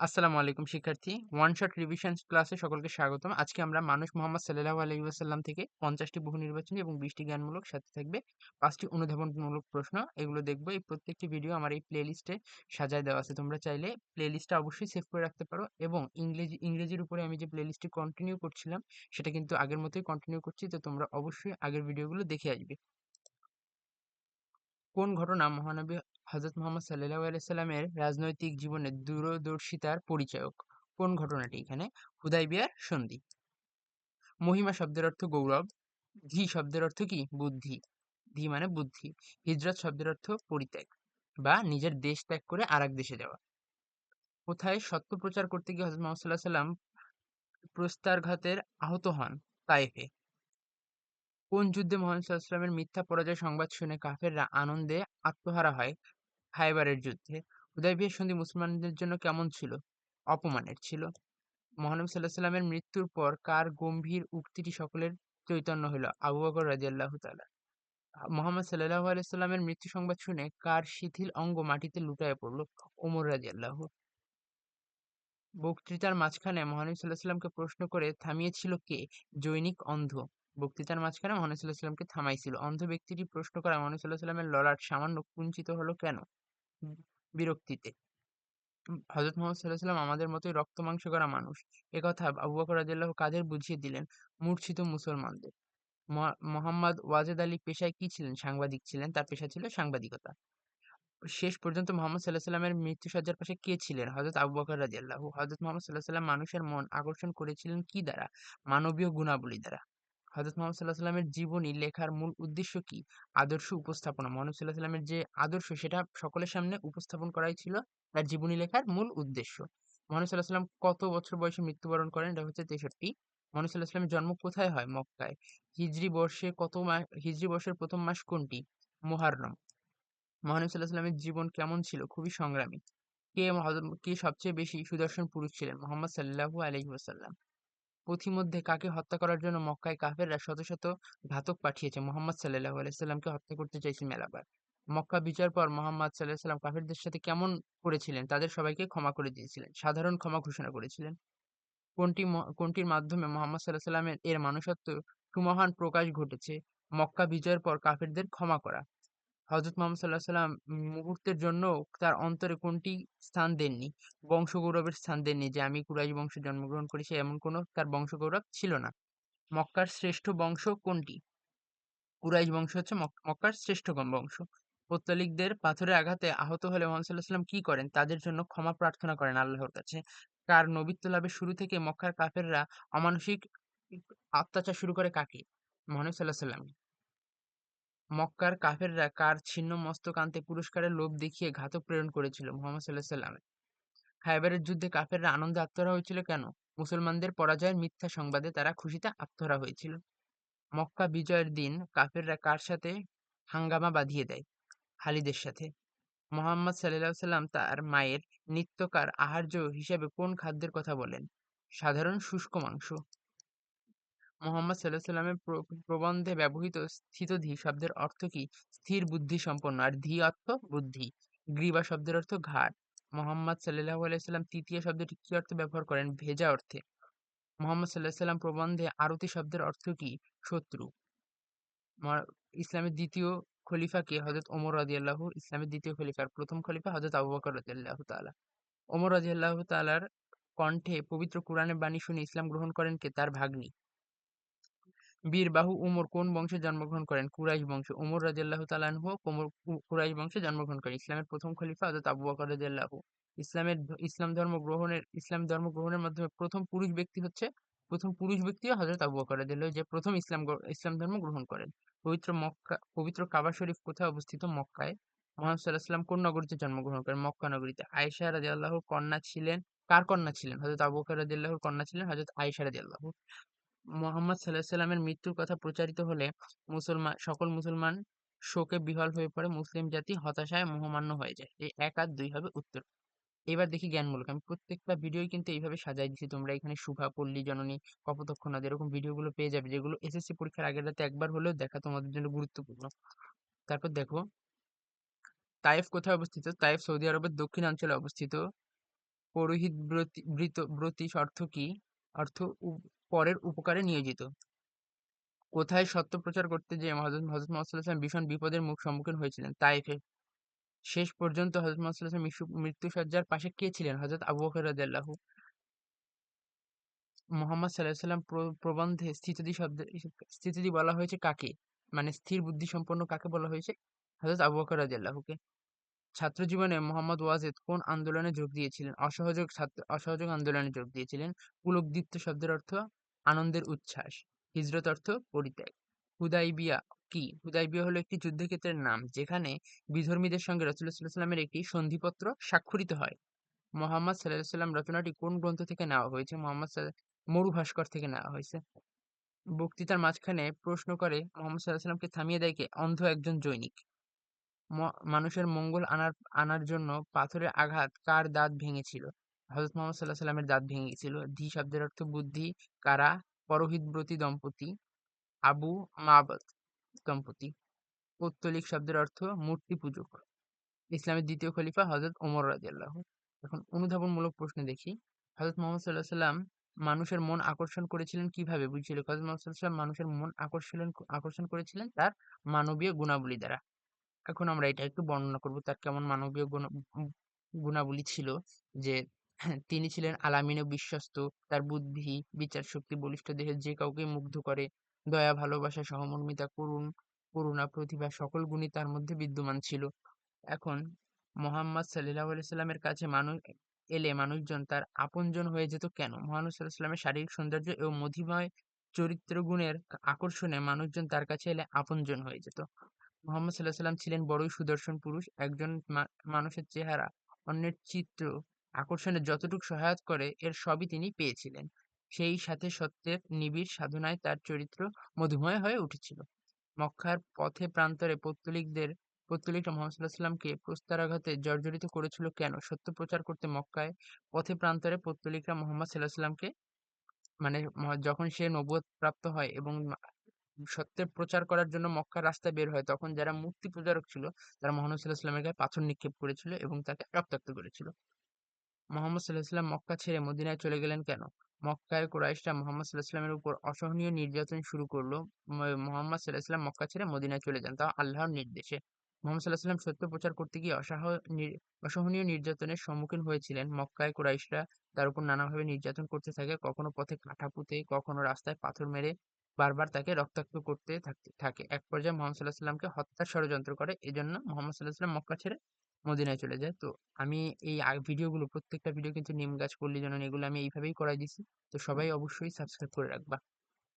আসসালামু আলাইকুম, শিক্ষার্থী। ওয়ান শট রিভিশন ক্লাসে সকলকে স্বাগতম। আজকে আমরা মানুষ মোহাম্মদ সাল্লাল্লাহু আলাইহি ওয়াসাল্লাম থেকে পঞ্চাশটি বহু নির্বাচনী এবং বিশটি জ্ঞানমূলক সাথে থাকবে। পাঁচটি অনুধাবনমূলক প্রশ্ন, এগুলো দেখব। এই প্রত্যেকটি ভিডিও আমার এই প্লে লিস্টে সাজায় দেওয়া আছে। তোমরা চাইলে প্লে লিস্টটা অবশ্যই সেভ করে রাখতে পারো এবং ইংরেজি, ইংরেজির উপরে আমি যে প্লে লিস্টটি কন্টিনিউ করছিলাম, সেটা কিন্তু আগের মতোই কন্টিনিউ করছি। তো তোমরা অবশ্যই আগের ভিডিওগুলো দেখে আসবে। কোন ঘটনা মহানবী হজরত মোহাম্মদ সাল্লাল্লাহু আলাইহি সাল্লামের রাজনৈতিক জীবনে দূরদর্শিতার পরিচায়ক। কোন ঘটনাটি এখানে? হুদাইবিয়ার সন্ধি। মহিমা শব্দের অর্থ গৌরব, ধি শব্দের অর্থ কি? বুদ্ধি। ধি মানে বুদ্ধি। হিজরত শব্দের অর্থ পরিত্যাগ বা নিজের দেশ ত্যাগ করে আর দেশে যাওয়া। কোথায় সত্য প্রচার করতে গিয়ে হজরত মোহাম্মদ সাল্লাহ সাল্লাম প্রস্তারঘাতের আহত হন? তাইফে। কোন যুদ্ধে মোহাম্মদ সাল্লামের মিথ্যা পরাজয় সংবাদ শুনে কাফেররা আনন্দে আত্মহারা হয়? খাইবারের যুদ্ধে হুদাইবিয়ার সন্ধি মুসলমানদের জন্য কেমন ছিল? অপমানের ছিল। মহানবী সাল্লাহ সাল্লামের মৃত্যুর পর কার গম্ভীর উক্তিটি সকলের চৈতন্য হইল? আবু বকর রাজিয়াল্লাহ তালা মোহাম্মদ সাল্লাহ আলাইসাল্লামের মৃত্যু সংবাদ শুনে কার শিথিল অঙ্গ মাটিতে লুটায় পড়ল? ওমর রাজিয়াল্লাহ বক্তৃতার মাঝখানে মহানবী সাল্লাহ সাল্লামকে প্রশ্ন করে থামিয়েছিল কে? জৈনিক অন্ধ। বক্তৃতার মাঝখানে মহানবী সাল্লাহ সাল্লামকে থামাইছিল। অন্ধ ব্যক্তিটি প্রশ্ন করা মহানবী সাল্লাহ সাল্লামের ললাট সামান্য কুঞ্চিত হলো কেন? বিরক্তিতে। হজরত মোহাম্মদ সাল্লাহ সাল্লাম আমাদের মতোই রক্ত মাংস করা মানুষ। একথা আবু বকর রাদিয়াল্লাহু কাদের বুঝিয়ে দিলেন? মূর্ছিত মুসলমানদের। মোহাম্মদ ওয়াজেদ আলী পেশায় কি ছিলেন? সাংবাদিক ছিলেন, তার পেশা ছিল সাংবাদিকতা। শেষ পর্যন্ত মোহাম্মদ সাল্লাহ সাল্লামের মৃত্যুসজ্জার পাশে কে ছিলেন? হজরত আবু বকর রাদিয়াল্লাহু হজরত মোহাম্মদ সাল্লাহ সাল্লাম মানুষের মন আকর্ষণ করেছিলেন কি দ্বারা? মানবীয় গুণাবলী দ্বারা। হজরত মোহাম্মদ সাল্লাহ সাল্লামের জীবনী লেখার মূল উদ্দেশ্য কি? আদর্শ উপস্থাপনা। মোহাম্মদ সাল্লাহ সাল্লামের যে আদর্শ, সেটা সকলের সামনে উপস্থাপন করাই ছিল তার জীবনী লেখার মূল উদ্দেশ্য। মোহাম্মদ সাল্লাহ সাল্লাম কত বছর বয়সে মৃত্যুবরণ করেন? এটা হচ্ছে তেষট্টি। মোহাম্মদ সাল্লাহ সাল্লামের জন্ম কোথায় হয়? মক্কায়। হিজরি বর্ষে কত মাস হিজরি বর্ষের প্রথম মাস কোনটি? মোহাররম। মহানবী সাল্লাহ সাল্লামের জীবন কেমন ছিল? খুবই সংগ্রামী। কে কে সবচেয়ে বেশি সুদর্শন পুরুষ ছিলেন? মোহাম্মদ সাল্লাহু আলহি পথিমধ্যে কাকে হত্যা করার জন্য মক্কায় কাফেররা শত শত ঘাতক পাঠিয়েছে। মোহাম্মদ সাল্লাহ আলাইসাল্লামকে হত্যা করতে চাইছে মেলাবার। মক্কা বিজয়ের পর মোহাম্মদ সাল্লাহ সাল্লাম কাফেরদের সাথে কেমন করেছিলেন তাদের সবাইকে ক্ষমা করে দিয়েছিলেন। সাধারণ ক্ষমা ঘোষণা করেছিলেন। কোনটি কোনটির মাধ্যমে মোহাম্মদ সাল্লাহ সাল্লামের এর মানুষত্ব সুমহান প্রকাশ ঘটেছে? মক্কা বিজয়ের পর কাফেরদের ক্ষমা করা। হজরত মোহাম্মদ সাল্লাহ সাল্লাম মুহূর্তের জন্য তার অন্তরে কোনটি স্থান দেননি? বংশগৌরবের স্থান দেননি যে আমি কুরাইশ বংশে জন্মগ্রহণ করেছি এমন কোনো তার বংশগৌরব ছিল না। মক্কার শ্রেষ্ঠ বংশ কোনটি? কুরাইশ বংশ হচ্ছে মক্কার শ্রেষ্ঠ বংশ। পত্তলিকদের পাথরের আঘাতে আহত হলে মোহাম্মদ সাল্লাহ সাল্লাম কি করেন? তাদের জন্য ক্ষমা প্রার্থনা করেন আল্লাহর কাছে। কার নবিত্ব লাভের শুরু থেকে মক্কার কাফেররা অমানসিক অত্যাচার শুরু করে কাকে? মোহাম্মদ সাল্লাহ সাল্লাম মক্কার কাফেররা কার ছিন্ন মস্তক আনতে পুরস্কারের লোভ দেখিয়ে ঘাতক প্রেরণ করেছিল মোহাম্মদ সাল্লাহ সাল্লামে খাইবারের যুদ্ধে কাফেররা আনন্দে আত্মহারা হয়েছিল কেন? মুসলমানদের পরাজয়ের মিথ্যা সংবাদে তারা খুশিতে আত্মহারা হয়েছিল। মক্কা বিজয়ের দিন কাফেররা কার সাথে হাঙ্গামা বাঁধিয়ে দেয়? খালিদের সাথে। মোহাম্মদ সাল্লাহ সাল্লাম তার মায়ের নিত্যকার আহার্য হিসেবে কোন খাদ্যের কথা বলেন? সাধারণ শুষ্ক মাংস। মোহাম্মদ সাল্লাহ সাল্লামের প্রবন্ধে ব্যবহৃত স্থিতধি শব্দের অর্থ কি? স্থির বুদ্ধি সম্পন্ন। আর ধি অর্থ বুদ্ধি। গ্রীবা শব্দের অর্থ ঘাট। মোহাম্মদ সাল্লাহ আলাইসাল্লাম তৃতীয় শব্দটি কি অর্থে ব্যবহার করেন? ভেজা অর্থে। মোহাম্মদ সাল্লাহ সাল্লাম প্রবন্ধে আরতি শব্দের অর্থ কি? শত্রু। ইসলামের দ্বিতীয় খলিফাকে হজরত ওমর রাজি আল্লাহ ইসলামের দ্বিতীয় খলিফার প্রথম খলিফা হজরত আবু বকর রাজি আল্লাহ তালা ওমর রাজি আল্লাহ তালার কণ্ঠে পবিত্র কোরআনের বাণী শুনে ইসলাম গ্রহণ করেন কে? তার ভাগ্নি। বীরবাহু উমর কোন বংশে জন্মগ্রহণ করেন? কুরাইশ বংশ। উমর রাজিয়াল্লাহু তাআলাহু কুরাইশ বংশে জন্মগ্রহণ করেন। ইসলামের প্রথম খলিফা হযরত আবু বকর রাদিয়াল্লাহু। ইসলামের ইসলাম ধর্ম গ্রহণের, ইসলাম ধর্ম গ্রহণের মাধ্যমে প্রথম পুরুষ ব্যক্তি হচ্ছে, প্রথম পুরুষ ব্যক্তিও হযরত আবু বকর রাদিয়াল্লাহু, যে প্রথম ইসলাম ইসলাম ধর্ম গ্রহণ করেন। পবিত্র মক্কা, পবিত্র কাবা শরীফ কোথায় অবস্থিত? মক্কায়। মোহাম্মদ সাল্লাহ কোন নগরীতে জন্মগ্রহণ করেন? মক্কা নগরীতে। আয়েশা রাদিয়াল্লাহুর কন্যা ছিলেন, কার কন্যা ছিলেন? হযরত আবু বকর রাদিয়াল্লাহুর কন্যা ছিলেন হযরত আয়েশা রাদিয়াল্লাহু। মোহাম্মদ সাল্লাহ সাল্লামের মৃত্যুর কথা প্রচারিত হলে মুসলমান সকল মুসলমান শোকে বিহ্বল হয়ে পড়ে, মুসলিম জাতি হতাশায় মোহমান্য হয়ে যায়। এই এক আর দুই হবে উত্তর। এবার দেখি জ্ঞানমূলক। আমি প্রত্যেকটা ভিডিওই কিন্তু এইভাবে সাজাই দিচ্ছি তোমরা এখানে শুভা, পল্লী, জননী কপোতক্ষণাদ এরকম ভিডিওগুলো পেয়ে যাবে, যেগুলো এসএসসি পরীক্ষার আগের রাতে একবার হলেও দেখা তোমাদের জন্য গুরুত্বপূর্ণ। তারপর দেখো, তাইফ কোথায় অবস্থিত? তাইফ সৌদি আরবের দক্ষিণাঞ্চলে অবস্থিত। পৌরোহিত ব্রতি বৃত ব্রতিশ অর্থ কি? অর্থ পরের উপকারে নিয়োজিত কোথায় সত্য প্রচার করতে যেয়ে হযরত হযরত মুহাম্মদ ভীষণ বিপদের মুখ সম্মুখীন হয়েছিলেন তাইফে শেষ পর্যন্ত হযরত মুহাম্মদ মৃত্যুসজ্জার পাশে কে ছিলেন? হযরত আবু বকর রাদিয়াল্লাহু মুহাম্মদ সাল্লাল্লাহু আলাইহি ওয়াসাল্লাম প্রবন্ধে স্থিতদি শব্দ স্থিতদি বলা হয়েছে কাকে? মানে স্থির বুদ্ধি সম্পন্ন কাকে বলা হয়েছে? হযরত আবু বকর রাদিয়াল্লাহুকে। ছাত্র জীবনে মোহাম্মদ ওয়াজেদ কোন আন্দোলনে যোগ দিয়েছিলেন? অসহযোগ ছাত্র, অসহযোগ আন্দোলনে যোগ দিয়েছিলেন? পুলকদীপ্ত শব্দের অর্থ আনন্দের উচ্ছ্বাস। হিজরত অর্থ পরিত্যাগ। হুদাইবিয়া কি? হুদাইবিয়া হলো একটি যুদ্ধক্ষেত্রের নাম, যেখানে বিধর্মীদের সঙ্গে সাল্লাল্লাহু সাল্লামের একটি সন্ধিপত্র স্বাক্ষরিত হয়। মোহাম্মদ আলাইহি সাল্লাম রচনাটি কোন গ্রন্থ থেকে নেওয়া হয়েছে? মোহাম্মদ মরু ভাস্কর থেকে নেওয়া হয়েছে। বক্তৃতার মাঝখানে প্রশ্ন করে, মোহাম্মদ আলাইহি সাল্লামকে থামিয়ে দেয় কে? অন্ধ একজন জৈনিক। মানুষের মঙ্গল আনার আনার জন্য পাথরের আঘাত কার দাঁত ভেঙেছিল? হযরত মোহাম্মদ আলাইহি সাল্লামের দাঁত ভেঙে গেছিল ধী শব্দের অর্থ বুদ্ধি, কারা পরহিতব্রতী দম্পতি, আবু মাবদ দম্পতি। পৌত্তলিক শব্দের অর্থ মূর্তি পূজক। ইসলামের দ্বিতীয় খলিফা হযরত ওমর রাদিয়াল্লাহু এখন অনুধাবনমূলক প্রশ্ন দেখি, হযরত মোহাম্মদ আলাইহি সাল্লাম মানুষের মন আকর্ষণ করেছিলেন কীভাবে বুঝছিল হযরত মুহাম্মদ আলাইহি সাল্লাম মানুষের মন আকর্ষণ আকর্ষণ করেছিলেন তার মানবীয় গুণাবলী দ্বারা। এখন আমরা এটা একটু বর্ণনা করব, তার কেমন মানবীয় গুণ, গুণাবলী ছিল যে তিনি ছিলেন আলামিন বিশ্বস্ত। তার বুদ্ধি, বিচার শক্তি বলিষ্ঠ দেহের যে কাউকে মুগ্ধ করে। দয়া, ভালোবাসা, সহমর্মিতা, করুণ, করুণা, প্রতিভা সকল গুণই তার মধ্যে বিদ্যমান ছিল। এখন মোহাম্মদ আলাইহি সাল্লামের কাছে মানুষ এলে মানুষজন তার আপনজন হয়ে যেত কেন? সাল্লাল্লাহু আলাইহি সাল্লামের শারীরিক সৌন্দর্য এবং মধিময় চরিত্র গুণের আকর্ষণে মানুষজন তার কাছে এলে আপনজন হয়ে যেত। মোহাম্মদ সাল্লাহ সাল্লাম ছিলেন বড়ই সুদর্শন পুরুষ। একজন মানুষের চেহারা, অন্যের চিত্র আকর্ষণে যতটুকু সহায়তা করে, এর সবই তিনি পেয়েছিলেন। সেই সাথে সত্যের নিবিড় সাধনায় তার চরিত্র মধুময় হয়ে উঠেছিল। মক্কার পথে প্রান্তরে পৌত্তলিকদের পৌত্তলিকরা মোহাম্মদ সাল্লাহ সাল্লামকে প্রস্তরাঘাতে জর্জরিত করেছিল কেন? সত্য প্রচার করতে মক্কায় পথে প্রান্তরে পৌত্তলিকরা মোহাম্মদ সাল্লাহ সাল্লামকে মানে যখন সে নবুয়ত প্রাপ্ত হয় এবং সত্যের প্রচার করার জন্য মক্কার রাস্তায় বের হয়, তখন যারা মূর্তি পূজারক ছিল, তারা মোহাম্মদ সাল্লাহ সাল্লামের গায়ে পাথর নিক্ষেপ করেছিল এবং তাকে রক্তাক্ত করেছিল। মোহাম্মদ সাল্লাহ সাল্লাম মক্কা ছেড়ে মদিনায় চলে গেলেন কেন? মক্কায় কুরাইশরা মোহাম্মদ সাল্লাহ সাল্লামের উপর অসহনীয় নির্যাতন শুরু করল। মোহাম্মদ সাল্লাহ সাল্লাম মক্কা ছেড়ে মদিনায় চলে যান। তাও আল্লাহর নির্দেশে। মোহাম্মদ সাল্লাহ সাল্লাম সত্য প্রচার করতে গিয়ে অসহ অসহনীয় নির্যাতনের সম্মুখীন হয়েছিলেন। মক্কায় কুরাইশরা তার উপর নানাভাবে নির্যাতন করতে থাকে, কখনো পথে কাঁটা পুঁতে, কখনো রাস্তায় পাথর মেরে বারবার তাকে রক্তাক্ত করতে থাকে এক পর্যায়ে মোহাম্মদ সাল্লাহ সাল্লামকে হত্যার ষড়যন্ত্র করে। এজন্য মোহাম্মদ সাল্লাহ সাল্লাম মক্কা ছেড়ে মদিনায় চলে যায়। তো আমি এই আ- ভিডিওগুলো প্রত্যেকটা ভিডিও কিন্তু নিম গাছ পল্লী যেন এগুলো আমি এইভাবেই করাই দিছি। তো সবাই অবশ্যই সাবস্ক্রাইব করে রাখবা।